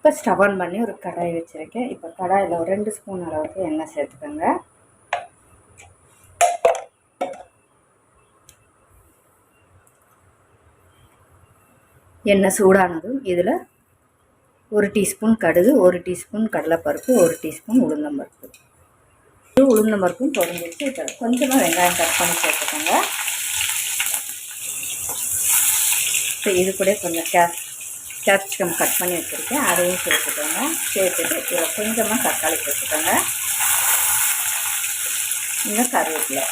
இப்போ stove on பண்ணி ஒரு கடாய் வச்சுருக்கேன். இப்போ கடாயில் ஒரு ரெண்டு ஸ்பூன் அளவுக்கு எண்ணெய் சேர்த்துக்கோங்க. எண்ணெய் சூடானதும் இதில் ஒரு டீஸ்பூன் கடுகு ஒரு டீஸ்பூன் கடலைப்பருப்பு ஒரு டீஸ்பூன் உளுந்தம்பருப்பு இது உளுந்தம்பருப்பும் பொரிஞ்சிச்சு இப்போ கொஞ்சமாக வெங்காயம் கட் பண்ணி சேர்த்துக்கோங்க. இப்போ இது கூட கொஞ்சம் கே கேப்சிகம் கட் பண்ணி வச்சுருக்கேன். அதையும் சேர்த்துக்கோங்க. சேர்த்துட்டு இதில் கொஞ்சமாக தக்காளி சேர்த்துக்கோங்க இந்த கருவேப்பிலை.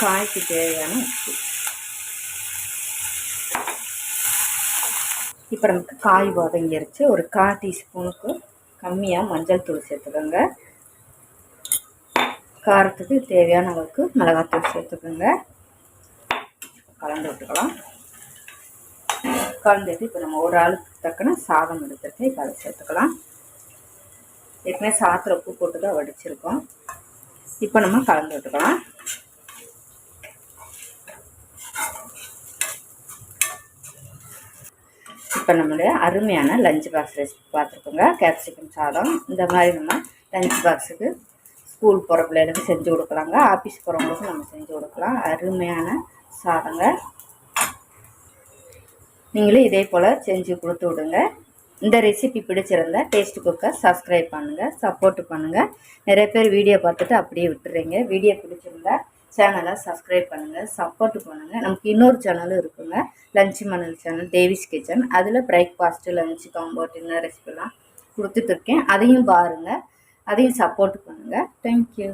காய்க்கு தேவையான உப்பு. இப்போ நமக்கு காய் வதங்கிருச்சு. ஒரு கால் டீஸ்பூனுக்கு கம்மியாக மஞ்சள் தூள் சேர்த்துக்கோங்க. காரத்துக்கு தேவையான அளவுக்கு மிளகாத்தூள் சேர்த்துக்கோங்க. கலந்து விட்டுக்கலாம். உட்காந்துட்டு இப்போ நம்ம ஒரு ஆளுக்கு தக்கன சாதம் எடுத்துட்டு இப்போ அதை சேர்த்துக்கலாம். ஏற்கனவே சாத்திர உப்பு போட்டு தான் வடிச்சிருக்கோம். இப்போ நம்ம கலந்து விட்டுக்கலாம். இப்போ நம்மளுடைய அருமையான லஞ்ச் பாக்ஸ் ரெசிபி பார்த்துருக்கோங்க. கேப்சிகம் சாதம். இந்த மாதிரி நம்ம லஞ்ச் பாக்ஸுக்கு ஸ்கூல் போகிற பிள்ளைகளுக்கு செஞ்சு கொடுக்கலாங்க. ஆஃபீஸ் போகிறவங்களுக்கும் நம்ம செஞ்சு கொடுக்கலாம். அருமையான சாதங்க. நீங்களும் இதே போல் செஞ்சு கொடுத்து விடுங்க. இந்த ரெசிபி பிடிச்சிருந்தா டேஸ்ட் குக்கை சப்ஸ்கிரைப் பண்ணுங்கள் சப்போர்ட் பண்ணுங்கள் நிறைய பேர் வீடியோ பார்த்துட்டு அப்படியே விட்டுறீங்க. வீடியோ பிடிச்சிருந்தா சேனலை சப்ஸ்கிரைப் பண்ணுங்கள் சப்போர்ட் பண்ணுங்கள் நமக்கு இன்னொரு சேனலும் இருக்குங்க. லஞ்ச் மணல் சேனல் டேவிஸ் கிச்சன் அதில் பிரேக்ஃபாஸ்ட்டு லஞ்சு காம்போ டின்னர் ரெசிபிலாம் கொடுத்துட்ருக்கேன் அதையும் பாருங்கள் அதையும் சப்போர்ட் பண்ணுங்கள் தேங்க்யூ